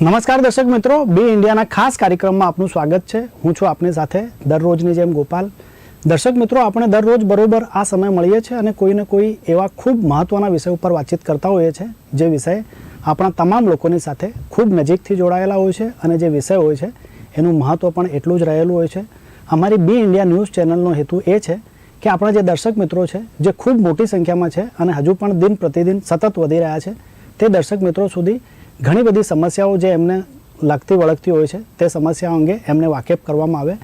નમસ્કાર દર્શક મિત્રો, બી ઇન્ડિયાના ખાસ કાર્યક્રમમાં આપનું સ્વાગત છે. હું છું આપની સાથે દરરોજની જેમ ગોપાલ. દર્શક મિત્રો, આપણે દરરોજ બરોબર આ સમય મળીએ છીએ અને કોઈને કોઈ એવા ખૂબ મહત્ત્વના વિષય ઉપર વાતચીત કરતા હોઈએ છીએ, જે વિષય આપણા તમામ લોકોની સાથે ખૂબ નજીકથી જોડાયેલા હોય છે અને જે વિષય હોય છે, એનું મહત્ત્વ પણ એટલું જ રહેલું હોય છે. અમારી બી ઇન્ડિયા ન્યૂઝ ચેનલનો હેતુ એ છે કે આપણા જે દર્શક મિત્રો છે, જે ખૂબ મોટી સંખ્યામાં છે અને હજુ પણ દિન પ્રતિદિન સતત વધી રહ્યા છે, તે દર્શક મિત્રો સુધી ઘણી બધી સમસ્યાઓ જે એમને લગતી વળગતી હોય છે, તે સમસ્યાઓ અંગે એમને વાકેફ કરવામાં આવે,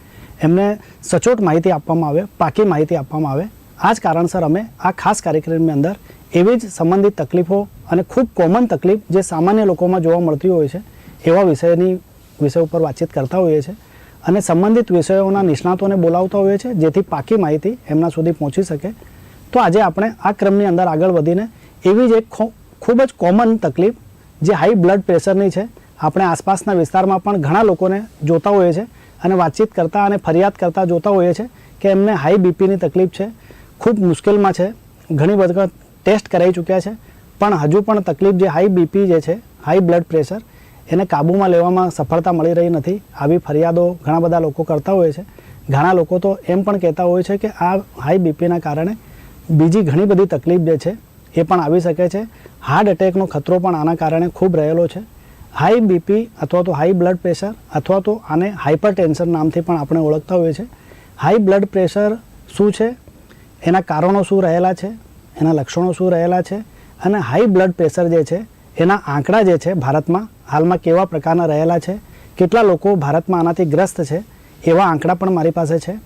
એમને સચોટ માહિતી આપવામાં આવે, પાકી માહિતી આપવામાં આવે. આ જ કારણસર અમે આ ખાસ કાર્યક્રમની અંદર એવી જ સંબંધિત તકલીફો અને ખૂબ કોમન તકલીફ જે સામાન્ય લોકોમાં જોવા મળતી હોય છે, એવા વિષયની, વિષય ઉપર વાતચીત કરતા હોઈએ છીએ અને સંબંધિત વિષયોના નિષ્ણાતોને બોલાવતા હોઈએ છીએ જેથી પાકી માહિતી એમના સુધી પહોંચી શકે. તો આજે આપણે આ ક્રમની અંદર આગળ વધીને એવી જ એક ખૂબ જ કોમન તકલીફ જે હાઈ બ્લડ પ્રેશરની છે, આપણે આસપાસના વિસ્તારમાં પણ ઘણા લોકોને જોતા હોઈએ છીએ અને વાતચીત કરતા અને ફરિયાદ કરતા જોતા હોઈએ છીએ કે એમને હાઈ બીપીની તકલીફ છે, ખૂબ મુશ્કેલમાં છે, ઘણી વખત ટેસ્ટ કરાવી ચૂક્યા છે, પણ હજુ પણ તકલીફ જે હાઈ બીપી જે છે હાઈ બ્લડ પ્રેશર એને કાબૂમાં લેવામાં સફળતા મળી રહી નથી. આવી ફરિયાદો ઘણા બધા લોકો કરતા હોય છે. ઘણા લોકો તો એમ પણ કહેતા હોય છે કે આ હાઈ બીપીના કારણે બીજી ઘણી બધી તકલીફ જે છે એ પણ આવી શકે છે. હાર્ટ એટેકનો ખતરો પણ આના કારણે ખૂબ રહેલો છે. હાઈ બીપી અથવા તો હાઈ બ્લડ પ્રેશર અથવા તો આને હાઇપર ટેન્શન નામથી પણ આપણે ઓળખતા હોઈએ છીએ. હાઈ બ્લડ પ્રેશર શું છે? એના કારણો શું રહેલા છે? એના લક્ષણો શું રહેલા છે? અને હાઈ બ્લડ પ્રેશર જે છે, એના આંકડા જે છે ભારતમાં હાલમાં કેવા પ્રકારના રહેલા છે? કેટલા લોકો ભારતમાં આનાથી ગ્રસ્ત છે? એવા આંકડા પણ મારી પાસે છે.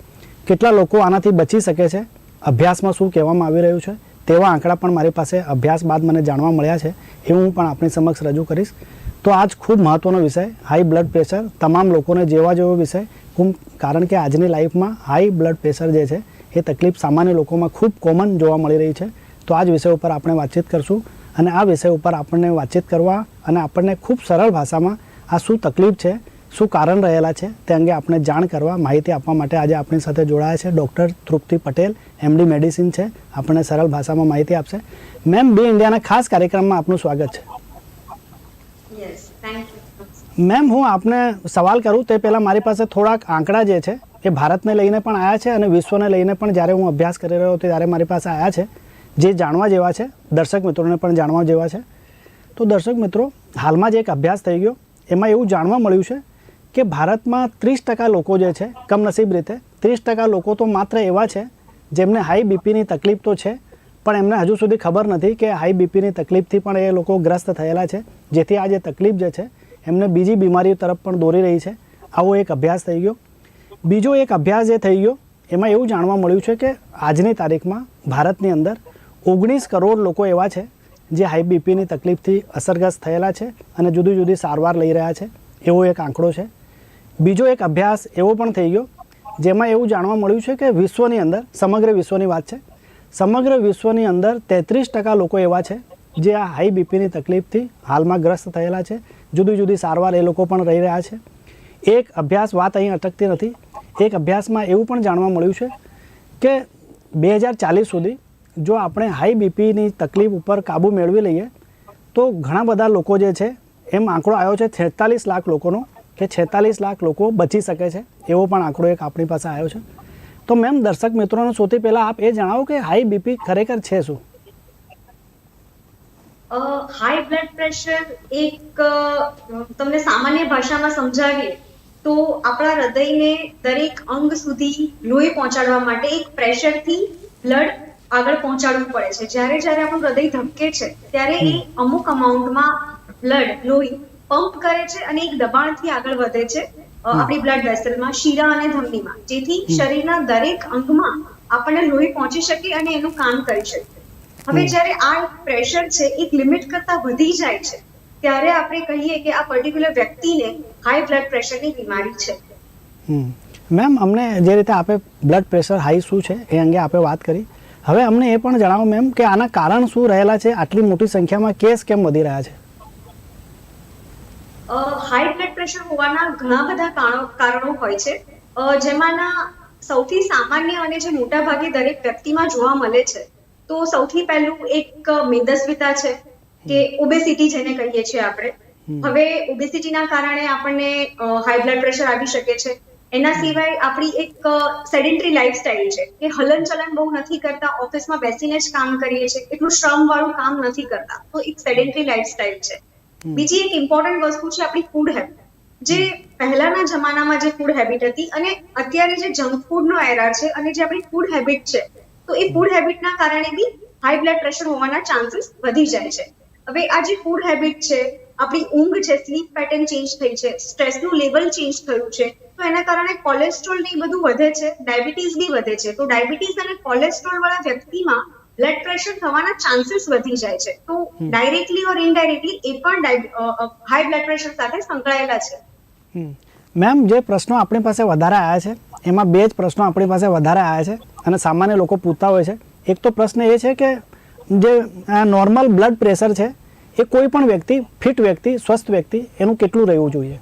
કેટલા લોકો આનાથી બચી શકે છે? અભ્યાસમાં શું કહેવામાં આવી રહ્યું છે? તેવા આંકડા પણ મારી પાસે અભ્યાસ બાદ મને જાણવા મળ્યા છે, એ હું પણ આપણી સમક્ષ રજૂ કરીશ. તો આજ ખૂબ મહત્ત્વનો વિષય હાઈ બ્લડ પ્રેશર તમામ લોકોને જેવા જેવો વિષય કારણ કે આજની લાઈફમાં હાઈ બ્લડ પ્રેશર જે છે, એ તકલીફ સામાન્ય લોકોમાં ખૂબ કોમન જોવા મળી રહી છે. તો આ જ વિષય ઉપર આપણે વાતચીત કરશું અને આ વિષય ઉપર આપણને વાતચીત કરવા અને આપણને ખૂબ સરળ ભાષામાં આ શું તકલીફ છે શું કારણ રહેલા છે તે અંગે આપણે જાણ કરવા માહિતી આપવા માટે આજે આપણી સાથે જોડાયા છે doctor Trupti Patel MD medicine છે. આપણને સરળ ભાષામાં માહિતી આપશે. મેમ બે ઇન્ડિયાના ખાસ કાર્યક્રમમાં આપનું સ્વાગત છે. મેમ હું આપને સવાલ કરું તે પહેલાં મારી પાસે થોડાક આંકડા જે છે એ ભારતને લઈને પણ આવ્યા છે અને વિશ્વને લઈને પણ જ્યારે હું અભ્યાસ કરી રહ્યો હતો ત્યારે મારી પાસે આવ્યા છે. જે જાણવા જેવા છે દર્શક મિત્રોને પણ જાણવા જેવા છે. તો દર્શક મિત્રો હાલમાં જ એક અભ્યાસ થઈ ગયો. એમાં એવું જાણવા મળ્યું છે કે ભારતમાં ત્રીસ ટકા લોકો જે છે, કમનસીબ રીતે, ત્રીસ ટકા લોકો તો માત્ર એવા છે, જેમને હાઈ બીપીની તકલીફ તો છે, પણ એમને હજુ સુધી ખબર નથી કે હાઈ બીપીની તકલીફથી પણ એ લોકો ગ્રસ્ત થયેલા છે. જેથી આ જે તકલીફ જે છે, એમને બીજી બીમારીઓ તરફ પણ દોરી રહી છે. આવો એક અભ્યાસ થઈ ગયો. બીજો એક અભ્યાસ જે થઈ ગયો, એમાં એવું જાણવા મળ્યું છે કે આજની તારીખમાં ભારતની અંદર ઓગણીસ કરોડ લોકો એવા છે, જે હાઈ બીપીની તકલીફથી અસરગ્રસ્ત થયેલા છે અને જુદી જુદી સારવાર લઈ રહ્યા છે. એવો એક આંકડો છે. બીજો એક અભ્યાસ એવો પણ થઈ ગયો, જેમાં એવું જાણવા મળ્યું છે કે વિશ્વની અંદર, સમગ્ર વિશ્વની વાત છે, સમગ્ર વિશ્વની અંદર તેત્રીસ ટકા લોકો એવા છે, જે આ હાઈ બીપીની તકલીફથી હાલમાં ગ્રસ્ત થયેલા છે, જુદી જુદી સારવાર એ લોકો પણ રહી રહ્યા છે. એક અભ્યાસ વાત અહીં અટકતી નથી, એક અભ્યાસમાં એવું પણ જાણવા મળ્યું છે કે બે હજાર ચાલીસ સુધી જો આપણે હાઈ બીપીની તકલીફ ઉપર કાબૂ મેળવી લઈએ, તો ઘણા બધા લોકો જે છે, એમ આંકડો આવ્યો છે, છેતાલીસ લાખ લોકોનો કે છેતાલીસ લાખ લોકો બચી શકે છે એવો પણ આંકડો એક આપણી પાસે આવ્યો છે. તો મેમ દર્શક મિત્રોને સૌથી પહેલાં આપ એ જણાવો કે હાઈ બીપી ખરેખર છે શું? હાઈ બ્લડ પ્રેશર એક તમને સામાન્ય ભાષામાં સમજાવીએ તો આપણા હૃદયને દરેક અંગ સુધી લોહી પહોંચાડવા માટે એક પ્રેશરથી બ્લડ આગળ પહોંચાડવું પડે છે. જ્યારે જ્યારે આપણું હૃદય ધબકે છે ત્યારે એ અમુક અમાઉન્ટમાં બ્લડ લોહી પંપ કરે છે અને એક દબાણથી આગળ વધે છે. આપણી બ્લડ વેસલમાં શીરા અને ધમનીમાં. જેથી શરીરના દરેક અંગમાં આપણને લોહી પહોંચી શકે અને એનું કામ કરી શકે. હવે જ્યારે આ પ્રેશર છે એક લિમિટ કરતા વધી જાય છે ત્યારે આપણે કહીએ કે આ પર્ટિક્યુલર વ્યક્તિને હાઈ બ્લડ પ્રેશરની બીમારી છે. મેમ અમને જે રીતે આપે બ્લડ પ્રેશર હાઈ શું છે એ અંગે આપે વાત કરી. હવે અમને એ પણ જણાવો મેમ કે આના કારણ શું રહેલા છે? આટલી મોટી સંખ્યામાં કેસ કેમ વધી રહ્યા છે? હાઈ બ્લડ પ્રેશર હોવાના ઘણા બધા કારણો હોય છે. જેમાંના સૌથી સામાન્ય અને જે મોટા ભાગે દરેક વ્યક્તિમાં જોવા મળે છે તો સૌથી પહેલું એક મેદસ્વીતા છે કે ઓબેસિટી જેને કહીએ છીએ આપણે. હવે ઓબેસિટીના કારણે આપણને હાઈ બ્લડ પ્રેશર આવી શકે છે. એના સિવાય આપણી એક સેડેન્ટરી લાઈફસ્ટાઈલ છે કે હલનચલન બહુ નથી કરતા ઓફિસમાં બેસીને જ કામ કરીએ છીએ એટલું શ્રમ વાળું કામ નથી કરતા. તો એક સેડેન્ટરી લાઈફસ્ટાઈલ છે. બીજી એક ઇમ્પોર્ટન્ટ વસ્તુ છે આપણી ફૂડ હેબિટ જે પહેલાના જમાનામાં જે ફૂડ હેબિટ હતી અને અત્યારે જે જંક ફૂડનો એરા છે અને જે આપણી ફૂડ હેબિટ છે તો એ ફૂડ હેબિટના કારણે બી હાઈ બ્લડ પ્રેશર હોવાના ચાન્સીસ વધી જાય છે. હવે આ જે ફૂડ હેબિટ છે આપણી ઊંઘ છે સ્લીપ પેટર્ન ચેન્જ થઈ છે સ્ટ્રેસનું લેવલ ચેન્જ થયું છે તો એના કારણે કોલેસ્ટ્રોલ ને બધું વધે છે ડાયાબિટીસ બી વધે છે. તો ડાયાબિટીસ અને કોલેસ્ટ્રોલ વાળા વ્યક્તિમાં બ્લડ પ્રેશર થવાના ચાન્સીસ વધી જાય છે. તો ડાયરેક્ટલી ઓર ઇનડાયરેક્ટલી એ પણ હાઈ બ્લડ પ્રેશર સાથે સંકળાયેલા છે. મેમ જે પ્રશ્નો આપણી પાસે વધારે આવ્યા છે એમાં બે જ પ્રશ્નો આપણી પાસે વધારે આવ્યા છે અને સામાન્ય લોકો પૂછતા હોય છે. એક તો પ્રશ્ન એ છે કે જે નોર્મલ બ્લડ પ્રેશર છે એ કોઈ પણ વ્યક્તિ ફિટ વ્યક્તિ સ્વસ્થ વ્યક્તિ એનું કેટલું રહેવું જોઈએ?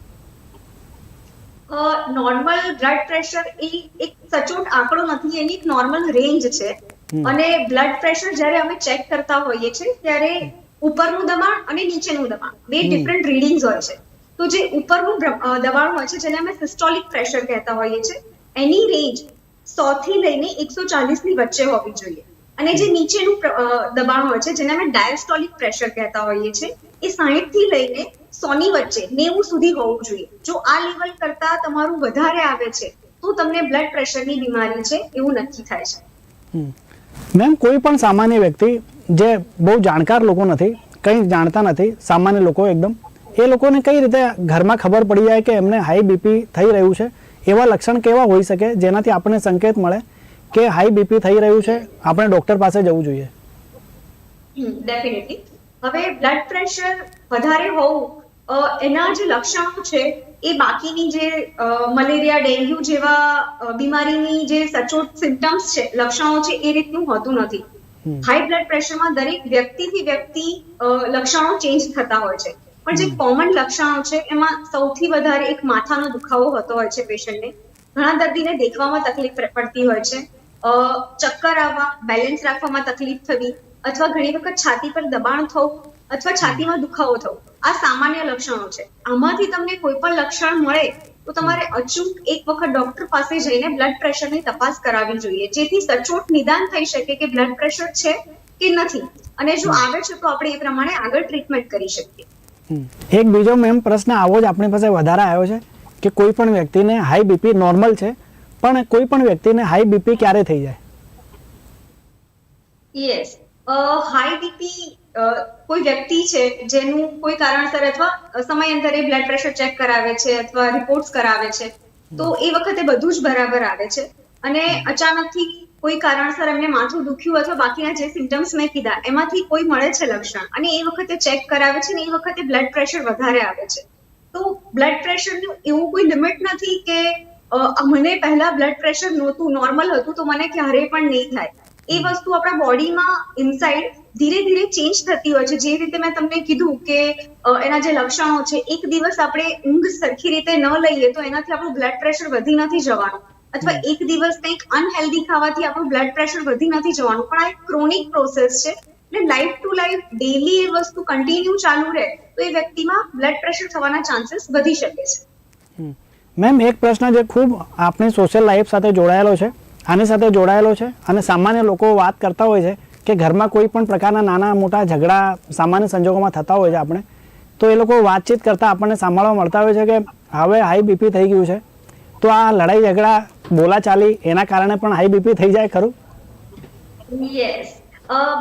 નોર્મલ બ્લડ પ્રેશર એ એક સચોટ આંકડો નથી એની એક નોર્મલ રેન્જ છે. અને બ્લડ પ્રેશર જ્યારે અમે ચેક કરતા હોઈએ છીએ ત્યારે ઉપરનું દબાણ અને નીચેનું દબાણ બે ડિફરન્ટ રીડિંગ્સ હોય છે. તો જે ઉપરનું દબાણ હોય છે જેને અમે સિસ્ટોલિક પ્રેશર કહેતા હોઈએ છીએ એની રેન્જ સો થી લઈને એકસો ચાલીસની વચ્ચે હોવી જોઈએ. અને જે નીચેનું દબાણ હોય છે જેને અમે ડાયસ્ટોલિક પ્રેશર કહેતા હોઈએ છીએ એ સાહીઠથી લઈને સો ની વચ્ચે નેવું સુધી હોવું જોઈએ. જો આ લેવલ કરતા તમારું વધારે આવે છે તો તમને બ્લડ પ્રેશરની બીમારી છે એવું નક્કી થાય છે. મેમ કોઈ પણ સામાન્ય વ્યક્તિ જે બહુ જાણકાર લોકો નથી, કંઈ જાણતા નથી, સામાન્ય લોકો એકદમ, એ લોકોને કઈ રીતે ઘરમાં ખબર પડી જાય કે એમને હાઈ બીપી થઈ રહ્યું છે? એવા લક્ષણ કેવા હોઈ શકે જેનાથી આપણને સંકેત મળે કે હાઈ બીપી થઈ રહ્યું છે, આપણે ડોક્ટર પાસે જવું જોઈએ? ડેફિનેટલી હવે બ્લડ પ્રેશર વધારે હોવું એના જે લક્ષણો છે એ બાકીની જે મલેરિયા ડેન્ગ્યુ જેવા બીમારીની જે સચોટ સિમ્ટમ્સ છે લક્ષણો છે એ રીતનું હોતું નથી. હાઈ બ્લડ પ્રેશરમાં દરેક વ્યક્તિથી વ્યક્તિ લક્ષણો ચેન્જ થતા હોય છે. પણ જે કોમન લક્ષણો છે એમાં સૌથી વધારે એક માથાનો દુખાવો હોતો હોય છે પેશન્ટને ઘણા દર્દીને દેખવામાં તકલીફ પડતી હોય છે. અ, ચક્કર આવવા બેલેન્સ રાખવામાં તકલીફ થવી અથવા ઘણી વખત છાતી પર દબાણ થવું અથવા છાતીમાં દુખાવો થવો. આ સામાન્ય લક્ષણો છે. આમાંથી તમને કોઈ પણ લક્ષણ મળે તો તમારે અચૂક એક વખત ડોક્ટર પાસે જઈને બ્લડ પ્રેશરની તપાસ કરાવવી જોઈએ. જેથી સચોટ નિદાન થઈ શકે કે બ્લડ પ્રેશર છે કે નથી. અને જો આવે છે તો આપણે એ પ્રમાણે આગળ ટ્રીટમેન્ટ કરી શકીએ. એક બીજો મેમ પ્રશ્ન આવો જ આપણી પાસે વધારે આવ્યો છે કે કોઈ પણ વ્યક્તિને હાઈ બીપી નોર્મલ છે પણ કોઈ પણ વ્યક્તિને હાઈ બીપી ક્યારે થઈ જાય? યસ હાઈ બીપી કોઈ વ્યક્તિ છે જેનું કોઈ કારણસર અથવા સમયાંતરે બ્લડ પ્રેશર ચેક કરાવે છે અથવા રિપોર્ટ્સ કરાવે છે, તો એ વખતે બધું જ બરાબર આવે છે. અને અચાનકથી કોઈ કારણસર એમને માથું દુખ્યું અથવા બાકીના જે સિમ્ટમ્સ મેં કીધા, એમાંથી કોઈ મળે છે લક્ષણ? અને એ વખતે ચેક કરાવે છે ને એ વખતે બ્લડ પ્રેશર વધારે આવે છે. તો બ્લડ પ્રેશરનું એવું કોઈ લિમિટ નથી કે મને પહેલા બ્લડ પ્રેશર નહોતું નોર્મલ હતું તો મને ક્યારેય પણ નહીં થાય. એ વસ્તુ આપણા બોડીમાં ઇનસાઇડ ધીરે ધીરે ચેન્જ થતી હોય છે. જે રીતે મેં તમને કીધું કે એના જે લક્ષણો છે એક દિવસ આપણે ઊંઘ સરખી રીતે ન લઈએ તો એનાથી આપણું બ્લડ પ્રેશર વધી નથી જવાનું. અથવા એક દિવસ કંઈક અનહેલ્ધી ખાવાથી આપણું બ્લડ પ્રેશર વધી નથી જવાનું. પણ આ એક ક્રોનિક પ્રોસેસ છે. એટલે લાઈફ ટુ લાઈફ ડેલી એ વસ્તુ કન્ટિન્યુ ચાલુ રહે તો એ વ્યક્તિમાં બ્લડ પ્રેશર થવાના ચાન્સીસ વધી શકે છે. મેમ એક પ્રશ્ન જે ખૂબ આપણી સોશિયલ લાઈફ સાથે જોડાયેલો છે. આની સાથે જોડાયેલો છે અને સામાન્ય લોકો વાત કરતા હોય છે કે ઘરમાં કોઈ પણ પ્રકારના નાના મોટા ઝઘડા સામાન્ય સંજોગોમાં થતા હોય છે આપણે. તો એ લોકો વાતચીત કરતાં આપણને સાંભળવા મળતા હોય છે કે હવે હાઈ બીપી થઈ ગયું છે. તો આ લડાઈ ઝઘડા બોલાચાલી એના કારણે પણ હાઈ બીપી થઈ જાય ખરું? યસ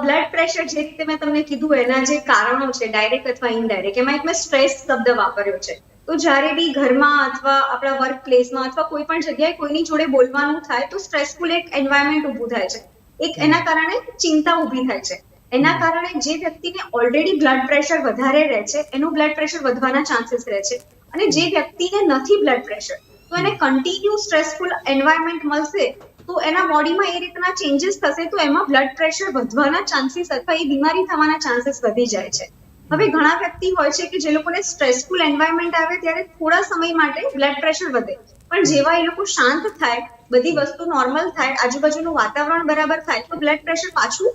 બ્લડ પ્રેશર જે રીતે મેં તમને કીધું એના જે કારણો છે ડાયરેક્ટ અથવા ઇનડાયરેક્ટ એમાં એક મેં સ્ટ્રેસ શબ્દ વાપર્યો છે. તો જ્યારે બી ઘરમાં અથવા આપણા વર્ક પ્લેસમાં અથવા કોઈ પણ જગ્યાએ કોઈની જોડે બોલવાનું થાય તો સ્ટ્રેસફુલ એક એન્વાયરમેન્ટ ઊભું થાય છે. એક એના કારણે ચિંતા ઊભી થાય છે. એના કારણે જે વ્યક્તિને ઓલરેડી બ્લડ પ્રેશર વધારે રહે છે એનું બ્લડ પ્રેશર વધવાના ચાન્સીસ રહે છે. અને જે વ્યક્તિને નથી બ્લડ પ્રેશર તો એને કન્ટિન્યુ સ્ટ્રેસફુલ એન્વાયરમેન્ટ મળશે તો એના બોડીમાં એ રીતના ચેન્જીસ થશે તો એમાં બ્લડ પ્રેશર વધવાના ચાન્સીસ અથવા એ બીમારી થવાના ચાન્સીસ વધી જાય છે. હવે ઘણા વ્યક્તિ હોય છે કે જે લોકોને સ્ટ્રેસફુલ એન્વાયરમેન્ટ આવે ત્યારે થોડા સમય માટે બ્લડ પ્રેશર વધે. પણ જેવા એ લોકો શાંત થાય, બધી વસ્તુ નોર્મલ થાય, આજુબાજુનું વાતાવરણ બરાબર થાય, તો બ્લડ પ્રેશર પાછું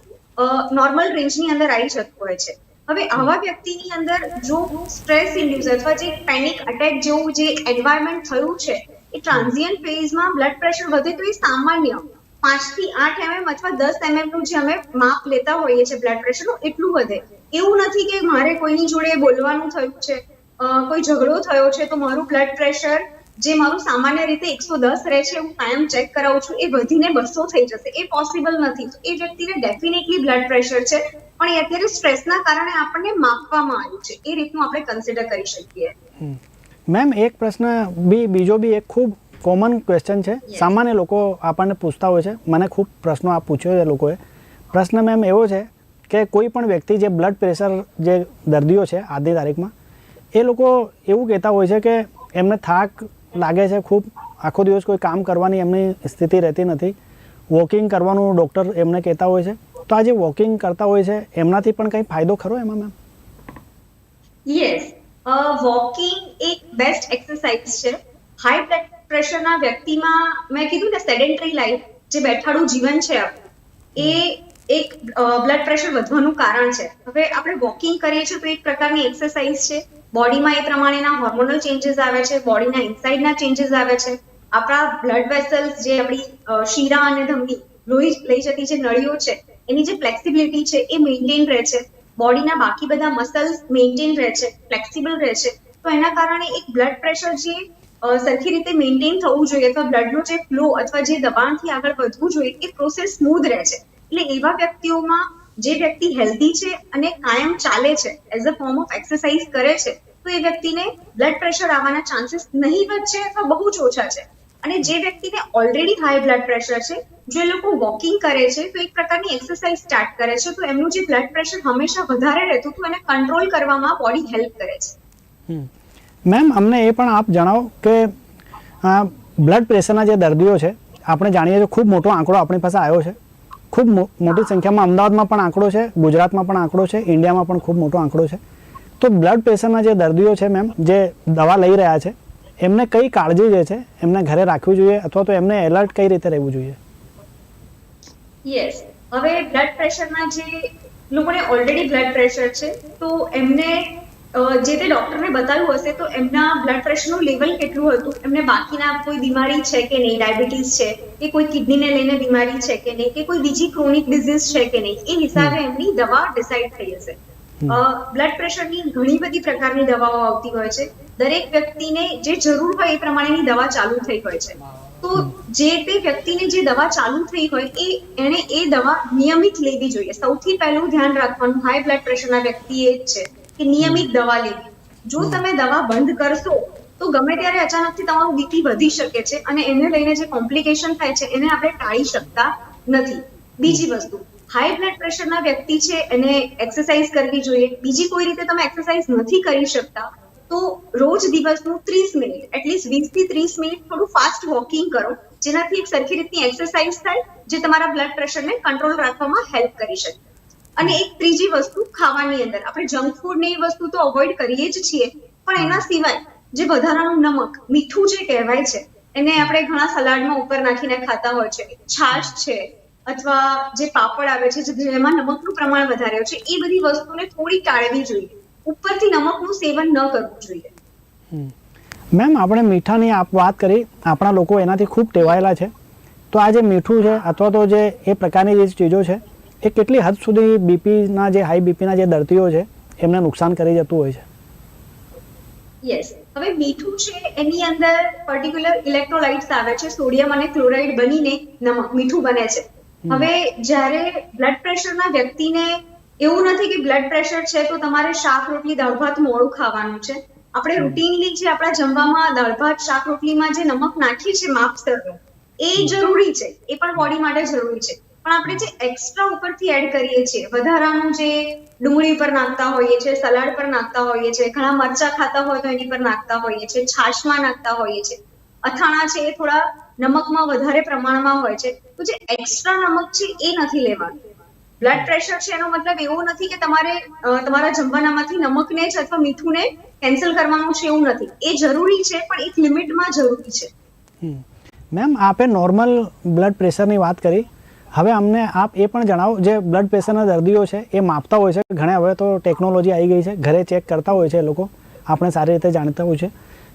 નોર્મલ રેન્જની અંદર આવી જતું હોય છે. હવે આવા વ્યક્તિની અંદર જો સ્ટ્રેસ ઇન્ડ્યુસ અથવા જે પેનિક અટેક જેવું જે એન્વાયરમેન્ટ થયું છે, એ ટ્રાન્ઝિયન્ટ ફેઝમાં બ્લડ પ્રેશર વધે તો એ સામાન્ય પાંચથી આઠ એમએમ અથવા દસ એમએમનું જે અમે માપ લેતા હોઈએ છીએ બ્લડ પ્રેશરનું એટલું વધે. એવું નથી કે મારે કોઈની જોડે બોલવાનું થયું છે કોઈ ઝઘડો થયો છે, તો મારું બ્લડ પ્રેશર જે મારું સામાન્ય રીતે એકસો દસ રહે છે, હું કાયમ ચેક કરાવું છું, એ વધીને બસો થઈ જશે. એ પોસિબલ નથી. તો એ વ્યક્તિને ડેફિનેટલી બ્લડ પ્રેશર છે, પણ એ અત્યારે સ્ટ્રેસના કારણે આપણને માપવામાં આવ્યું છે. એ રીતનું આપણે કન્સિડર કરી શકીએ. મેમ એક પ્રશ્ન બી, બીજો બી એક ખૂબ કોમન ક્વેશ્ચન છે. સામાન્ય લોકો આપણને પૂછતા હોય છે. મને ખૂબ પ્રશ્નો આ પૂછ્યો છે લોકોએ. પ્રશ્ન મેમ એવો છે કે કોઈ પણ વ્યક્તિ જે બ્લડ પ્રેશર જે દર્દીઓ છે આજની તારીખમાં એ લોકો એવું કહેતા હોય છે કે એમને થાક લાગે છે ખૂબ. આખો દિવસ કોઈ કામ કરવાની એમની સ્થિતિ રહેતી નથી. વોકિંગ કરવાનું ડૉક્ટર એમને કહેતા હોય છે. તો આ જે વોકિંગ કરતા હોય છે એમનાથી પણ કંઈ ફાયદો ખરો એમાં મેમ? યસ વોકિંગ એક બેસ્ટ એક્સરસાઇઝ છે. હાઈ બ્લડ પ્રેશરના વ્યક્તિમાં મેં કીધું ને સેડેન્ટરી લાઈફ જે બેઠાડું જીવન છે એ એક બ્લડ પ્રેશર વધવાનું કારણ છે. હવે આપણે વોકિંગ કરીએ છીએ તો એક પ્રકારની એક્સરસાઇઝ છે. બોડીમાં એ પ્રમાણેના હોર્મોનલ ચેન્જીસ આવે છે બોડીના ઇનસાઇડના ચેન્જીસ આવે છે. આપણા બ્લડ વેસલ્સ જે આપણી શીરા અને ધમની લોહી લઈ જતી જે નળીઓ છે, એની જે ફ્લેક્સિબિલિટી છે એ મેન્ટેન રહે છે. બોડીના બાકી બધા મસલ્સ મેન્ટેન રહે છે ફ્લેક્સિબલ રહે છે. તો એના કારણે એક બ્લડ પ્રેશર જે સરખી રીતે મેન્ટેન થવું જોઈએ. અથવા બ્લડનો જે ફ્લો અથવા જે દબાણથી આગળ વધવું જોઈએ, એ પ્રોસેસ સ્મૂધ રહે છે. એટલે એવા વ્યક્તિઓમાં જે વ્યક્તિ હેલ્ધી છે અને કાયમ ચાલે છે as a form of exercise કરે છે, તો એ વ્યક્તિને બ્લડ પ્રેશર આવવાના ચાન્સીસ નહીવત છે અથવા બહુ જ ઓછા છે. અને જે વ્યક્તિને ઓલરેડી હાઈ બ્લડ પ્રેશર છે, જો એ લોકો વોકિંગ કરે છે, તો એક પ્રકારની એક્સરસાઇઝ સ્ટાર્ટ કરે છે, તો એમનું જે બ્લડ પ્રેશર હંમેશા વધારે રહેતું હતું એને કંટ્રોલ કરવામાં બોડી હેલ્પ કરે છે. મેમ, અમને એ પણ આપ જણાવો કે બ્લડ પ્રેશરના જે દર્દીઓ છે, આપણે જાણીએ છીએ ખૂબ મોટો આંકડો આપણી પાસે આવ્યો છે. ખૂબ મોટી સંખ્યામાં અમદાવાદમાં પણ આંકડો છે, ગુજરાતમાં પણ આંકડો છે, ઇન્ડિયામાં પણ ખૂબ મોટો આંકડો છે. તો બ્લડ પ્રેશરના જે દર્દીઓ છે મેમ, જે દવા લઈ રહ્યા છે, એમને કઈ કાળજી જે છે, એમને ઘરે રાખવી જોઈએ અથવા તો એમને એલર્ટ કઈ રીતે રહેવું જોઈએ? યસ હવે બ્લડ પ્રેશરના જે, લોકોને ઓલરેડી બ્લડ પ્રેશર છે, તો એમને જે તે ડોક્ટરને બતાવ્યું હશે તો એમના બ્લડ પ્રેશરનું લેવલ કેટલું હતું? એમને બાકીના કોઈ બીમારી છે કે નહીં? ડાયાબિટીસ છે કે કોઈ કિડનીને લઈને બીમારી છે કે નહીં? કે કોઈ બીજી ક્રોનિક ડિઝીઝ છે કે નહીં? એ હિસાબે એમની દવા ડિસાઇડ થઈ હશે. બ્લડ પ્રેશરની ઘણી બધી પ્રકારની દવાઓ આવતી હોય છે. દરેક વ્યક્તિને જે જરૂર હોય એ પ્રમાણેની દવા ચાલુ થઈ હોય છે. તો જે તે વ્યક્તિને જે દવા ચાલુ થઈ હોય એ એણે એ દવા નિયમિત લેવી જોઈએ. સૌથી પહેલું ધ્યાન રાખવાનું હાઈ બ્લડ પ્રેશરના વ્યક્તિએ જ છે. કે નિયમિત દવા લેવી. જો તમે દવા બંધ કરશો તો ગમે ત્યારે અચાનકથી તમારું બીપી વધી શકે છે અને એને લઈને જે કોમ્પ્લિકેશન થાય છે એને આપણે ટાળી શકતા નથી. બીજી વસ્તુ હાઈ બ્લડ પ્રેશરના વ્યક્તિ છે એને એક્સરસાઇઝ કરવી જોઈએ. બીજી કોઈ રીતે તમે એક્સરસાઇઝ નથી કરી શકતા તો રોજ દિવસનું ત્રીસ મિનિટ એટલીસ્ટ વીસથી ત્રીસ મિનિટ થોડું ફાસ્ટ વોકિંગ કરો જેનાથી એક સરખી રીતની એક્સરસાઇઝ થાય જે તમારા બ્લડ પ્રેશરને કંટ્રોલ રાખવામાં હેલ્પ કરી શકે. અને એક ત્રીજી વસ્તુ ખાવાની અંદર. આપણે જંક ફૂડ ને એ વસ્તુ તો અવોઇડ કરીએ જ છીએ પણ એના સિવાય જે વધારાનું નમક મીઠું જે કહેવાય છે એને આપણે ઘણા સલાડમાં ઉપર નાખીને ખાતા હોય છે. છાશ છે અથવા જે પાપડ આવે છે જે- જેમાં નમકનું પ્રમાણ વધારે હોય છે એ બધી વસ્તુને થોડી ટાળવી જોઈએ. ઉપરથી નમકનું સેવન ન કરવું જોઈએ. મેમ આપણે મીઠાની આપ વાત કરી આપણા લોકો એનાથી ખૂબ ટેવાયેલા છે. તો આ જે મીઠું છે અથવા તો જે એ પ્રકારની જે ચીજો છે એ કેટલી હદ સુધી બીપીના જે હાઈ બીપીના જે દર્દીઓ છે એમને નુકસાન કરી જતું હોય છે? યસ હવે મીઠું છે એની અંદર પર્ટિક્યુલર ઇલેક્ટ્રોલાઇટ્સ આવે છે સોડિયમ અને ક્લોરાઇડ બનીને નમક મીઠું બને છે. હવે જ્યારે બ્લડ પ્રેશરના વ્યક્તિને એવું નથી કે બ્લડ પ્રેશર છે તો તમારે શાક રોટલી દાળ ભાત મોડું ખાવાનું છે. આપણે રૂટીનલી જે આપણા જમવામાં દાળ ભાત શાક રોટલીમાં જે નમક નાખીએ છીએ માપસરનું એ જરૂરી છે. એ પણ બોડી માટે જરૂરી છે. પણ આપણે જે એક્સ્ટ્રા ઉપરથી એડ કરીએ છીએ, વધારાનું જે ડુંગળી પર નાખતા હોઈએ છીએ, સલાડ પર નાખતા હોઈએ છીએ, ઘણા મરચા ખાતા હોય તો એની પર નાખતા હોઈએ છીએ, છાશમાં નાખતા હોઈએ છીએ. અથાણા છે એ થોડા નમકમાં વધારે પ્રમાણમાં હોય છે. તો જે એક્સ્ટ્રા નમક છે એ નથી લેવાનું. બ્લડ પ્રેશર છે એનો મતલબ એવો નથી કે તમારે તમારા જમવાનામાંથી નમકને જ અથવા મીઠુંને કેન્સલ કરવાનું છે એવું નથી. એ જરૂરી છે, પણ એક લિમિટમાં જરૂરી છે. મેમ આપે નોર્મલ બ્લડ પ્રેશરની વાત કરી. હવે અમને આપ એ પણ જણાવો, જે બ્લડ પ્રેશરના દર્દીઓ છે, એ માપતા હોય છે. ઘણા હવે તો ટેકનોલોજી આવી ગઈ છે. ઘરે ચેક કરતા હોય છે એ લોકો. આપણે સારી રીતે જાણતા હોય છે.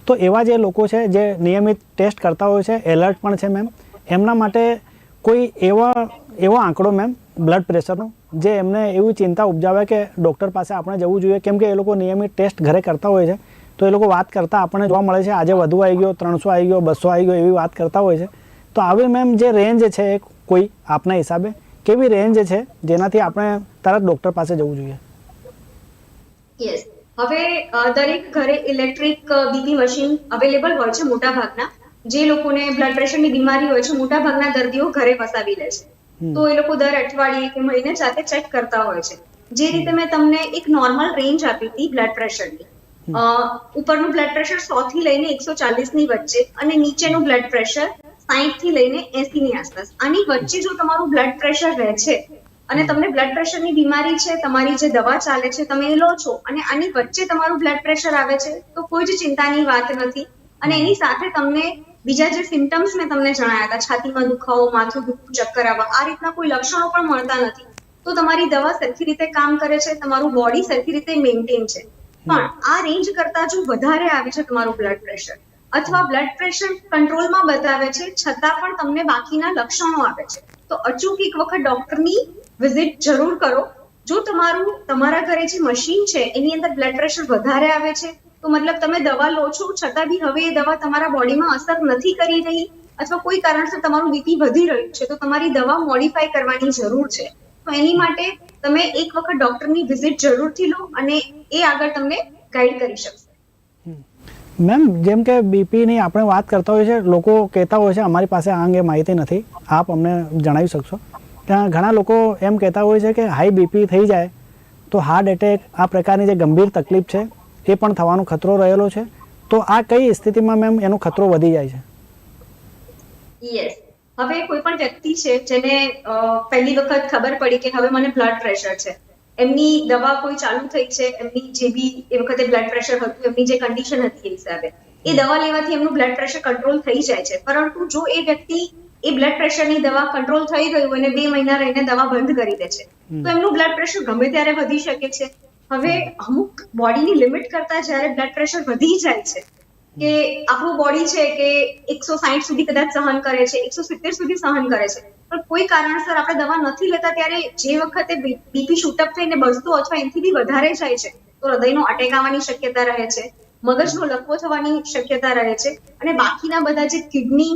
તો એવા જે લોકો છે, જે નિયમિત ટેસ્ટ કરતા હોય છે એલર્ટ પણ છે મેમ એમના માટે કોઈ એવા, એવો આંકડો મેમ બ્લડ પ્રેશરનો જે એમને એવી ચિંતા ઉપજાવે કે ડૉક્ટર પાસે આપણે જવું જોઈએ. કેમ કે એ લોકો નિયમિત ટેસ્ટ ઘરે કરતા હોય છે. તો એ લોકો વાત કરતા આપણને જોવા મળે છે, આજે વધુ આવી ગયો, ત્રણસો આવી ગયો, બસો આવી ગયો એવી વાત કરતા હોય છે. તો આવી મેમ જે રેન્જ છે એ કોઈ આપના હિસાબે કેવી રેન્જ છે જેનાથી આપણે તરત ડૉક્ટર પાસે જવું જોઈએ? યસ હવે દરેક ઘરે ઇલેક્ટ્રિક બીપી મશીન અવેલેબલ હોય છે મોટા ભાગના જે લોકોને બ્લડ પ્રેશરની બીમારી હોય છે મોટા ભાગના દર્દીઓ ઘરે વસાવી લે છે. તો એ લોકો દર અઠવાડિયે કે મહિને જાતે ચેક કરતા હોય છે. જે રીતે મેં તમને એક નોર્મલ રેન્જ આપી હતી બ્લડ પ્રેશરની ઉપરનું બ્લડ પ્રેશર સો થી લઈને એકસો ચાલીસની વચ્ચે અને નીચેનું બ્લડ પ્રેશર સાહીઠથી લઈને એસી ની આસપાસ. આની વચ્ચે જો તમારું બ્લડ પ્રેશર રહે છે અને તમને બ્લડ પ્રેશરની બીમારી છે તમારી જે દવા ચાલે છે તમે એ લો છો અને આની વચ્ચે તમારું બ્લડ પ્રેશર આવે છે તો કોઈ જ ચિંતાની વાત નથી. અને એની સાથે તમને બીજા જે સિમ્ટમ્સ મેં તમને જણાયા હતા છાતીમાં દુખાવો માથું દુખવું ચક્કર આવવા આ રીતના કોઈ લક્ષણો પણ મળતા નથી. તો તમારી દવા સરખી રીતે કામ કરે છે તમારું બોડી સરખી રીતે મેન્ટેન છે. પણ આ રેન્જ કરતા જો વધારે આવે છે તમારું બ્લડ પ્રેશર અથવા બ્લડ પ્રેશર કંટ્રોલમાં બતાવે છે, છતાં પણ તમને બાકીના લક્ષણો આવે છે. તો અચૂક એક વખત ડોક્ટરની વિઝિટ જરૂર કરો. જો તમારું, તમારા ઘરે જે મશીન છે, એની અંદર બ્લડ પ્રેશર વધારે આવે છે, તો મતલબ તમે દવા લો છો, છતાં બી હવે એ દવા તમારા બોડીમાં અસર નથી કરી રહી અથવા કોઈ કારણસર તમારું બીપી વધી રહ્યું છે, તો તમારી દવા મોડિફાઈ કરવાની જરૂર છે. તો એની માટે તમે એક વખત ડોક્ટરની વિઝિટ જરૂરથી લો અને એ આગળ તમને ગાઈડ કરી શકશે. મેમ, જેમ કે બીપીની આપણે વાત કરતા હોઈએ છીએ, લોકો કહેતા હોય છે, અમારી પાસે આ અંગે માહિતી નથી. આપ અમને જણાવી શકશો? ત્યાં ઘણા લોકો એમ કહેતા હોય છે કે, હાઈ બીપી થઈ જાય, તો હાર્ટ એટેક, આ પ્રકારની જે ગંભીર તકલીફ છે, એ પણ થવાનો ખતરો રહેલો છે. તો આ કઈ સ્થિતિમાં મેમ એનો ખતરો વધી જાય છે? યસ હવે કોઈ પણ વ્યક્તિ છે જેને પહેલી વખત ખબર પડી કે હવે મને બ્લડ પ્રેશર છે એમની દવા કોઈ ચાલુ થઈ છે એમની જે બી એ વખતે બ્લડ પ્રેશર હતું એમની જે કન્ડિશન હતી એ હિસાબે એ દવા લેવાથી એમનું બ્લડ પ્રેશર કંટ્રોલ થઈ જાય છે. પરંતુ જો એ વ્યક્તિ એ બ્લડ પ્રેશરની દવા કંટ્રોલ થઈ ગયું અને બે મહિના રહીને દવા બંધ કરી દે છે તો એમનું બ્લડ પ્રેશર ગમે ત્યારે વધી શકે છે. હવે અમુક બોડીની લિમિટ કરતા જ્યારે બ્લડ પ્રેશર વધી જાય છે કે આપણું બોડી છે કે એકસો સાહીઠ સુધી કદાચ સહન કરે છે એકસો સિત્તેર સુધી સહન કરે છે પણ કોઈ કારણસર આપણે દવા નથી લેતા ત્યારે જે વખતે બીપી શૂટઅપ થઈને બસો અથવા એનાથી બી વધારે જાય છે, તો હૃદયનો અટેક આવવાની શક્યતા રહે છે, મગજનો લકવો થવાની શક્યતા રહે છે અને બાકીના બધા જે કિડની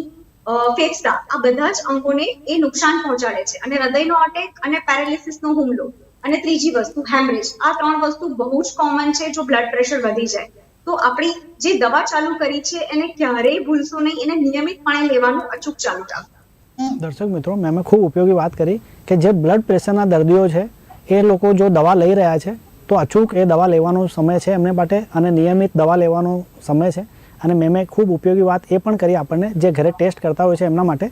ફેફસા, આ બધા જ અંગોને એ નુકસાન પહોંચાડે છે. અને હૃદયનો અટેક અને પેરાલિસિસનો હુમલો અને ત્રીજી વસ્તુ હેમરેજ આ ત્રણ વસ્તુ બહુ જ કોમન છે જો બ્લડ પ્રેશર વધી જાય. તો આપણી જે દવા ચાલુ કરી છે એને ક્યારેય ભૂલશો નહીં, એને નિયમિતપણે લેવાનું અચૂક ચાલુ રાખો. દર્શક મિત્રો, મેં ખૂબ ઉપયોગી વાત કરી કે જે બ્લડ પ્રેશરના દર્દીઓ છે, એ લોકો જો દવા લઈ રહ્યા છે, તો અચૂક એ દવા લેવાનો સમય છે એમને માટે અને નિયમિત દવા લેવાનો સમય છે. અને મેં મેં ખૂબ ઉપયોગી વાત એ પણ કરી આપણને, જે ઘરે ટેસ્ટ કરતા હોય છે એમના માટે,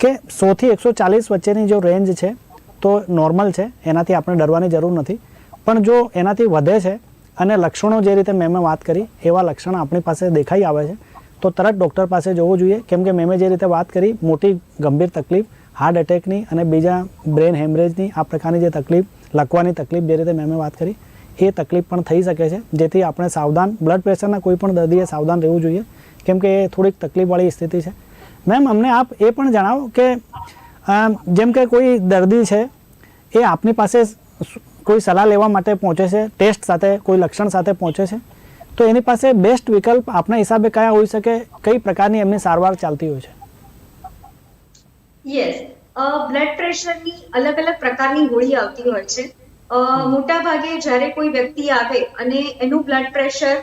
કે સોથી એકસો ચાલીસ વચ્ચેની જો રેન્જ છે, તો નોર્મલ છે, એનાથી આપણે ડરવાની જરૂર નથી. પણ જો એનાથી વધે છે, અને લક્ષણો જે રીતે મેં વાત કરી, એવા લક્ષણ આપણી પાસે દેખાઈ આવે છે તો તરત ડૉક્ટર પાસે જવું જોઈએ. કેમ કે મેં જે રીતે વાત કરી, મોટી ગંભીર તકલીફ હાર્ટ એટેકની અને બીજા બ્રેન હેમરેજની આ પ્રકારની જે તકલીફ, લખવાની તકલીફ જે રીતે મેં વાત કરી, એ તકલીફ પણ થઈ શકે છે. જેથી આપણે સાવધાન બ્લડ પ્રેશરના કોઈ પણ દર્દીએ સાવધાન રહેવું જોઈએ. કેમ કે એ થોડીક તકલીફવાળી સ્થિતિ છે. મેમ, અમને આપ એ પણ જણાવો કે જેમ કે કોઈ દર્દી છે, એ આપની પાસે કોઈ સલાહ લેવા માટે પહોંચે છે, ટેસ્ટ સાથે, કોઈ લક્ષણ સાથે પહોંચે છે? તો એની પાસે બેસ્ટ વિકલ્પ આપના હિસાબે કયા હોઈ શકે? કઈ પ્રકારની એમની સારવાર ચાલતી હોય છે? યસ બ્લડ પ્રેશરની અલગ અલગ પ્રકારની ગોળી આવતી હોય છે. અ, મોટા ભાગે જ્યારે કોઈ વ્યક્તિ આવે અને એનું બ્લડ પ્રેશર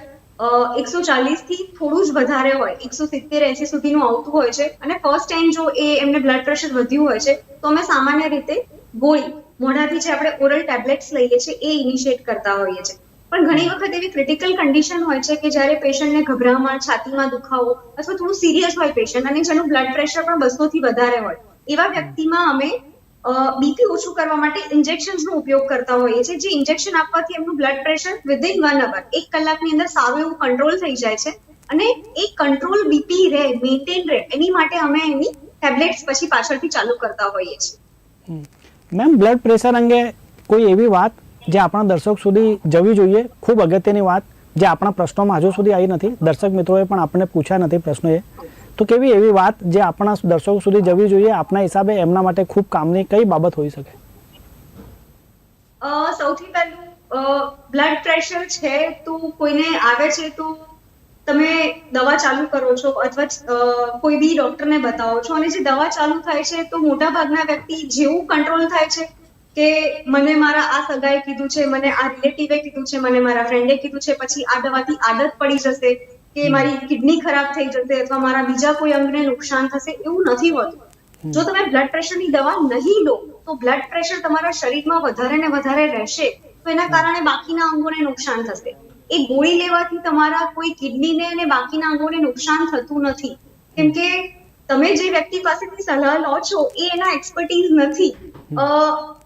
એકસો ચાલીસથી થોડું જ વધારે હોય એકસો સિત્તેર એસી સુધીનું આવતું હોય છે અને ફર્સ્ટ ટાઈમ જો એ એમને બ્લડ પ્રેશર વધ્યું હોય છે તો અમે સામાન્ય રીતે ગોળી મોઢાથી જે આપણે ઓરલ ટેબ્લેટ્સ લઈએ છીએ એ ઇનિશિએટ કરતા હોઈએ છીએ. પણ ઘણી વખત એવી ક્રિટિકલ કન્ડિશન હોય છે કે જ્યારે પેશન્ટને ગભરામણ, છાતીમાં દુખાવો અથવા થોડું સિરિયસ હોય પેશન્ટ અને જેનું બ્લડ પ્રેશર પણ બસો થી વધારે હોય, એવા વ્યક્તિમાં અમે બીપી ઓછું કરવા માટે ઇન્જેક્શન્સનો ઉપયોગ કરતા હોઈએ છીએ. જે ઇન્જેક્શન આપવાથી એમનું blood pressure within one hour એક કલાકની અંદર સારું એવું કંટ્રોલ થઈ જાય છે અને એ કંટ્રોલ બીપી રહે મેન્ટેન રહે, એની માટે અમે એની ટેબ્લેટ્સ પછી પાછળથી ચાલુ કરતા હોઈએ છીએ. મેમ બ્લડ પ્રેશર અંગે કોઈ એવી વાત જે આપણા દર્શક સુધી જવી જોઈએ, ખૂબ અગત્યની વાત, જે આપણા પ્રશ્નોમાં હજુ સુધી આવી નથી. દર્શક મિત્રોએ પણ આપણને પૂછ્યા નથી પ્રશ્નો એ તો કેવી એવી વાત જે આપણા દર્શકો સુધી જવી જોઈએ, આપના હિસાબે એમના માટે ખૂબ કામની કઈ બાબત હોઈ શકે? સૌથી પહેલું બ્લડ પ્રેશર છે તો કોઈને આવે છે તો તમે દવા ચાલુ કરો છો અથવા કોઈ બી ડોક્ટરને બતાવો છો અને જે દવા ચાલુ થાય છે તો મોટા ભાગના વ્યક્તિ જેવું કંટ્રોલ થાય છે કે મને મારા આ સગાએ કીધું છે મને આ રિલેટિવે કીધું છે મને મારા ફ્રેન્ડે કીધું છે પછી આ દવાથી આદત પડી જશે કે મારી કિડની ખરાબ થઈ જશે અથવા મારા બીજા કોઈ અંગને નુકસાન થશે એવું નથી હોતું. જો તમે બ્લડ પ્રેશરની દવા નહીં લો તો બ્લડ પ્રેશર તમારા શરીરમાં વધારે ને વધારે રહેશે તો એના કારણે બાકીના અંગોને નુકસાન થશે. એ ગોળી લેવાથી તમારા કોઈ કિડનીને અને બાકીના અંગોને નુકસાન થતું નથી. કેમ કે તમે જે વ્યક્તિ પાસેથી સલાહ લો છો એ એના એક્સપર્ટીઝ નથી.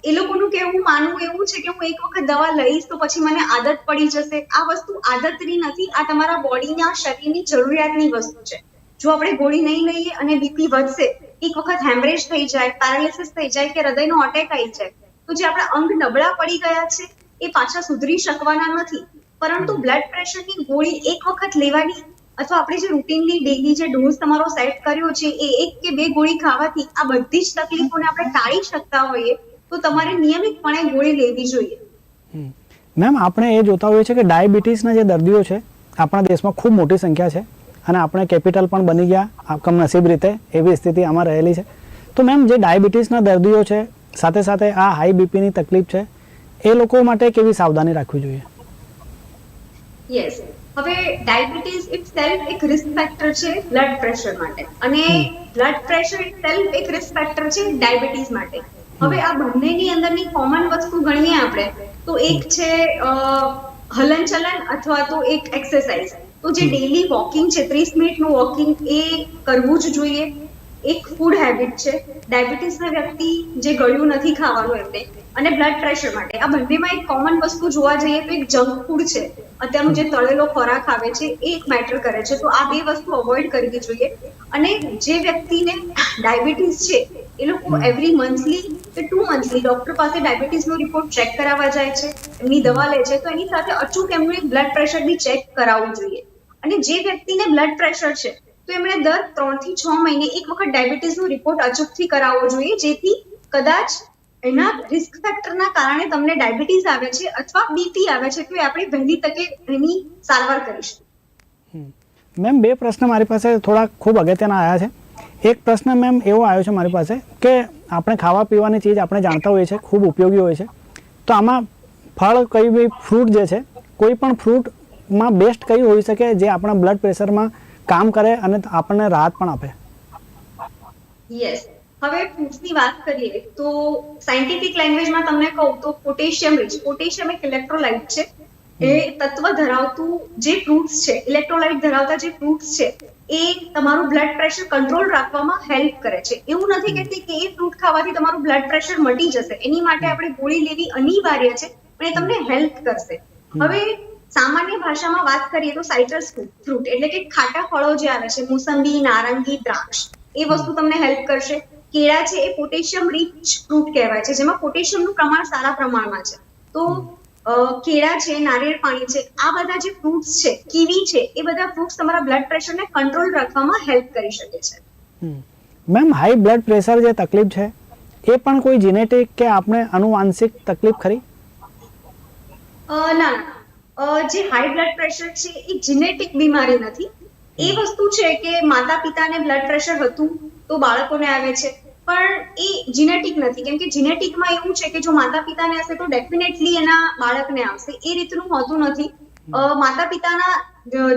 એ લોકોનું કેવું માનવું એવું છે કે હું એક વખત દવા લઈશ તો પછી મને આદત પડી જશે. આ વસ્તુ આદતની નથી આ તમારા બોડીના શરીરની જરૂરિયાતની વસ્તુ છે. જો આપણે ગોળી નહીં લઈએ અને બીપી વધશે એક વખત હેમરેજ થઈ જાય પેરાલિસિસ થઈ જાય કે હૃદયનો અટેક આવી જાય તો જે આપણા અંગ નબળા પડી ગયા છે એ પાછા સુધરી શકવાના નથી. પરંતુ બ્લડ પ્રેશરની ગોળી એક વખત લેવાની અથવા આપણે જે રૂટીનલી ડેલી જે ડોઝ તમારો સેટ કર્યો છે એ એક કે બે ગોળી ખાવાથી આ બધી જ તકલીફોને આપણે ટાળી શકતા હોઈએ તો તમારે નિયમિતપણે ગોળી લેવી જોઈએ. મેમ આપણે એ જોતા હોઈએ છીએ કે ડાયાબિટીસના જે દર્દીઓ છે આપણા દેશમાં ખૂબ મોટી સંખ્યા છે અને આપણે કેપિટલ પણ બની ગયા કમનસીબ રીતે એવી સ્થિતિ આમાં રહેલી છે. તો મેમ જે ડાયાબિટીસના દર્દીઓ છે સાથે સાથે આ હાઈ બીપીની તકલીફ છે એ લોકો માટે કેવી સાવધાની રાખવી જોઈએ? યસ હવે ડાયાબિટીસ ઇટ સેલ્ફ એક રિસ્ક ફેક્ટર છે બ્લડ પ્રેશર માટે. અને બ્લડ પ્રેશર ઇટ સેલ્ફ એક રિસ્ક ફેક્ટર છે ડાયાબિટીસ માટે. હવે આ બંનેની અંદરની કોમન વસ્તુ ગણીએ આપણે તો એક છે હલનચલન અથવા તો એક એક્સરસાઇઝ તો જે ડેલી વોકિંગ છે ત્રીસ મિનિટનું વોકિંગ એ કરવું જ જોઈએ. એક ફૂડ હેબિટ છે. ડાયાબિટીસના વ્યક્તિ જે ગળ્યું નથી ખાવાનું એમને અને બ્લડ પ્રેશર માટે. આ બંનેમાં એક કોમન વસ્તુ જોવા જઈએ તો એક જંક ફૂડ છે. અત્યારનું જે તળેલો ખોરાક આવે છે એ એક મેટર કરે છે. તો આ બે વસ્તુ અવોઇડ કરવી જોઈએ. અને જે વ્યક્તિને ડાયાબિટીસ છે એ લોકો એવરી મંથલી કે ટુ મંથલી ડોક્ટર પાસે ડાયાબિટીસનો રિપોર્ટ ચેક કરાવવા જાય છે એમની દવા લે છે. તો એની સાથે અચૂક એમનું એક બ્લડ પ્રેશર બી ચેક કરાવવું જોઈએ. અને જે વ્યક્તિને બ્લડ પ્રેશર છે તો એમણે દર ત્રણથી છ મહિને એક વખત ડાયાબિટીસનો રિપોર્ટ અચૂકથી કરાવવો જોઈએ, જેથી કદાચ એના રિસ્ક ફેક્ટરના કારણે તમને ડાયાબિટીસ આવે છે અથવા બીપી આવે છે, તો આપણે વહેલી તકે એની સારવાર કરીશું. મેમ, બે પ્રશ્ન મારી પાસે થોડા ખૂબ અગત્યના આવ્યા છે. એક પ્રશ્ન મેમ એવો આવ્યો છે મારી પાસે કે આપણે ખાવા પીવાની ચીજ આપણે જાણતા હોઈએ છીએ, ખૂબ ઉપયોગી હોય છે. તો આમાં ફળ કઈ બી ફ્રૂટ જે છે, કોઈ પણ ફ્રૂટમાં બેસ્ટ કઈ હોઈ શકે, જે આપણા બ્લડ પ્રેશરમાં કામ કરે અને આપણને રાહત પણ આપે. યસ હવે ફૂડ્સની વાત કરીએ તો સાયન્ટિફિક લેંગ્વેજમાં તમને કહું તો પોટેશિયમ રીચ પોટેશિયમ એક ઇલેક્ટ્રોલાઇટ છે. એ તત્વ ધરાવતું જે ફ્રૂટ્સ છે ઇલેક્ટ્રોલાઇટ ધરાવતા જે ફ્રૂટ્સ છે એ તમારું બ્લડ પ્રેશર કંટ્રોલ રાખવામાં હેલ્પ કરે છે. એવું નથી કહેતી કે એ ફ્રૂટ ખાવાથી તમારું બ્લડ પ્રેશર મટી જશે. એની માટે આપણે ગોળી લેવી અનિવાર્ય છે પણ એ તમને હેલ્પ કરશે. હવે સામાન્ય ભાષામાં વાત કરીએ તો સાઇટ્રસ ફ્રૂટ એટલે કે ખાટા ફળો જે આવે છે મોસંબી નારંગી દ્રાક્ષ એ વસ્તુ તમને હેલ્પ કરશે. કેળા છે એ પોટેશિયમ રીચ ફ્રૂટ કહેવાય છે જેમાં પોટેશિયમનું પ્રમાણ સારા પ્રમાણમાં છે. તો કેળા છે નારિયેળ પાણી છે આ બધા જે ફ્રૂટ્સ છે કીવી છે એ બધા ફ્રૂટ્સ તમારા બ્લડ પ્રેશરને કંટ્રોલ રાખવામાં હેલ્પ કરી શકે છે. મેમ હાઈ બ્લડ પ્રેશર જે તકલીફ છે એ પણ કોઈ જીનેટિક કે આપણે આનુવાંશિક તકલીફ ખરી? અ, ના ના. જે હાઈ બ્લડ પ્રેશર છે એ જીનેટિક બીમારી નથી. એ વસ્તુ છે કે માતા પિતાને બ્લડ પ્રેશર હતું તો બાળકોને આવે છે. પણ એ જીનેટિક નથી. કેમ કે જીનેટિકમાં એવું છે કે જો માતા પિતાને હશે તો ડેફિનેટલી એના બાળકને આવશે. એ રીતનું હોતું નથી. માતા પિતાના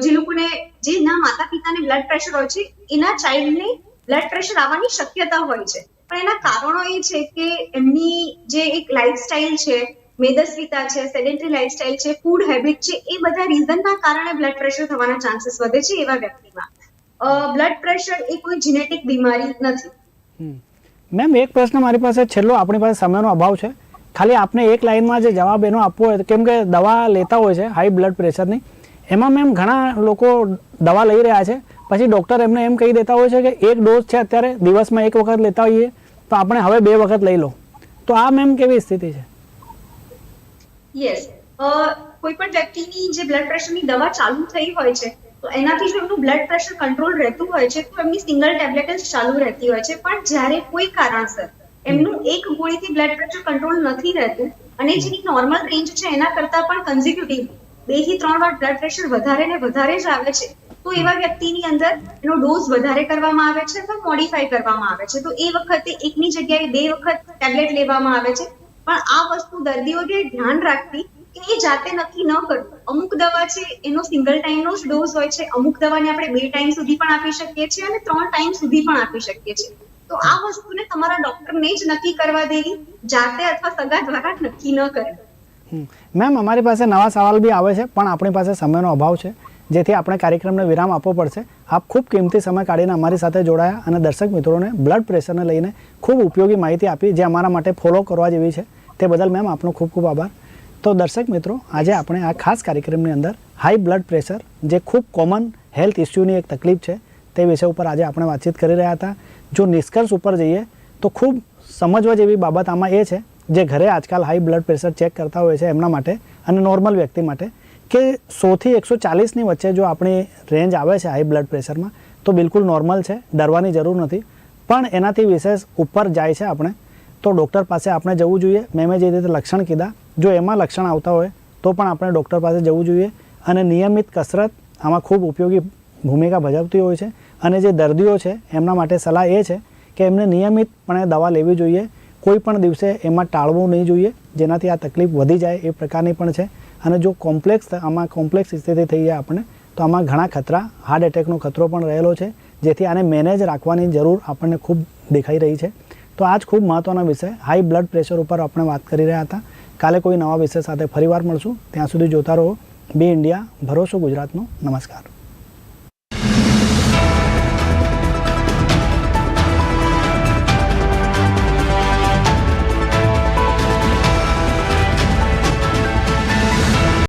જે લોકોને જેના માતા પિતાને બ્લડ પ્રેશર હોય છે એના ચાઇલ્ડને બ્લડ પ્રેશર આવવાની શક્યતા હોય છે. પણ એના કારણો એ છે કે એમની જે એક લાઈફસ્ટાઈલ છે મેદસ્વીતા છે સેડેન્ટરી લાઈફસ્ટાઈલ છે ફૂડ હેબિટ છે, એ બધા રીઝનના કારણે બ્લડ પ્રેશર થવાના ચાન્સીસ વધે છે એવા વ્યક્તિમાં. બ્લડ પ્રેશર એ કોઈ જીનેટિક બીમારી નથી. મેમ એક પ્રશ્ન મારી પાસે છેલ્લો, આપણી પાસે સમયનો અભાવ છે. ખાલી આપને એક લાઇનમાં જે જવાબ એનો આપવો હોય, કેમ કે દવા લેતા હોય છે હાઈ બ્લડ પ્રેશરની એમાં મેમ ઘણા લોકો દવા લઈ રહ્યા છે, પછી ડૉક્ટર એમને એમ કહી દેતા હોય છે કે એક ડોઝ છે અત્યારે, દિવસમાં એક વખત લેતા હોઈએ, તો આપણે હવે બે વખત લઈ લો. તો આ મેમ કેવી સ્થિતિ છે? યસ કોઈ પણ વ્યક્તિની જે બ્લડ પ્રેશરની દવા ચાલુ થઈ હોય છે, તો એનાથી જો એમનું બ્લડ પ્રેશર કંટ્રોલ રહેતું હોય છે, તો એમની સિંગલ ટેબ્લેટ જ ચાલુ રહેતી હોય છે. પણ જ્યારે કોઈ કારણસર એમનું એક ગોળીથી બ્લડ પ્રેશર કંટ્રોલ નથી રહેતું અને જેની નોર્મલ રેન્જ છે એના કરતાં પણ કન્ઝિક્યુટિવ બેથી ત્રણ વાર બ્લડ પ્રેશર વધારે ને વધારે જ આવે છે, તો એવા વ્યક્તિની અંદર એનો ડોઝ વધારે કરવામાં આવે છે અથવા મોડિફાઈ કરવામાં આવે છે. તો એ વખતે એકની જગ્યાએ બે વખત ટેબ્લેટ લેવામાં આવે છે. પણ આ વસ્તુ દર્દીઓને ધ્યાન રાખવી કે એ જાતે નક્કી ન કરવું. અમુક દવા છે, એનો સિંગલ ટાઈમનો જ ડોઝ હોય છે. અમુક દવાને આપણે બે ટાઈમ સુધી પણ આપી શકીએ છીએ અને ત્રણ ટાઈમ સુધી પણ આપી શકીએ છીએ. તો આ વસ્તુને તમારા ડોક્ટરને જ નક્કી કરવા દેવી, જાતે અથવા સગા દ્વારા નક્કી ન કરવી. મેમ, અમારી પાસે નવા સવાલ બી આવે છે, પણ આપણી પાસે સમયનો અભાવ છે. જેથી આપણે કાર્યક્રમને વિરામ આપવો પડશે. આપ ખૂબ કિંમતી સમય કાઢીને અમારી સાથે જોડાયા અને દર્શક મિત્રોને બ્લડ પ્રેશરને લઈને ખૂબ ઉપયોગી માહિતી આપી, જે અમારા માટે ફોલો કરવા જેવી છે. તે બદલ મેમ આપનો ખૂબ ખૂબ આભાર. તો દર્શક મિત્રો, આજે આપણે આ ખાસ કાર્યક્રમની અંદર હાઈ બ્લડ પ્રેશર જે ખૂબ કોમન હેલ્થ ઇસ્યુની એક તકલીફ છે, તે વિષય ઉપર આજે આપણે વાતચીત કરી રહ્યા હતા. જો નિષ્કર્ષ ઉપર જઈએ, તો ખૂબ સમજવા જેવી બાબત આમાં એ છે, જે ઘરે આજકાલ હાઈ બ્લડ પ્રેશર ચેક કરતા હોય છે એમના માટે અને નોર્મલ વ્યક્તિ માટે. કે સોથી એકસો ચાલીસની વચ્ચે જો આપણી રેન્જ આવે છે હાઈ બ્લડ પ્રેશરમાં તો બિલકુલ નોર્મલ છે, ડરવાની જરૂર નથી. પણ એનાથી વિશેષ ઉપર જાય છે આપણે, તો ડૉક્ટર પાસે આપણે જવું જોઈએ. મેં મેં જે રીતે લક્ષણ કીધા, જો એમાં લક્ષણ આવતા હોય, તો પણ આપણે ડૉક્ટર પાસે જવું જોઈએ. અને નિયમિત કસરત આમાં ખૂબ ઉપયોગી ભૂમિકા ભજવતી હોય છે. અને જે દર્દીઓ છે, એમના માટે સલાહ એ છે કે એમને નિયમિતપણે દવા લેવી જોઈએ. કોઈ પણ દિવસે એમાં ટાળવું નહીં જોઈએ, જેનાથી આ તકલીફ વધી જાય એ પ્રકારની પણ છે. અને જો કોમ્પ્લેક્સ આમાં કોમ્પ્લેક્સ સ્થિતિ થઈ જાય આપણે તો આમાં ઘણા ખતરા હાર્ટ એટેકનો ખતરો પણ રહેલો છે, જેથી આને મેનેજ રાખવાની જરૂર આપણને ખૂબ દેખાઈ રહી છે. તો આ જ ખૂબ મહત્ત્વનો વિષય હાઈ બ્લડ પ્રેશર ઉપર આપણે વાત કરી રહ્યા હતા. કાલે કોઈ નવા વિષય સાથે ફરીવાર મળશું. ત્યાં સુધી જોતા રહો. બી ઇન્ડિયા ભરોસો ગુજરાતનો. નમસ્કાર.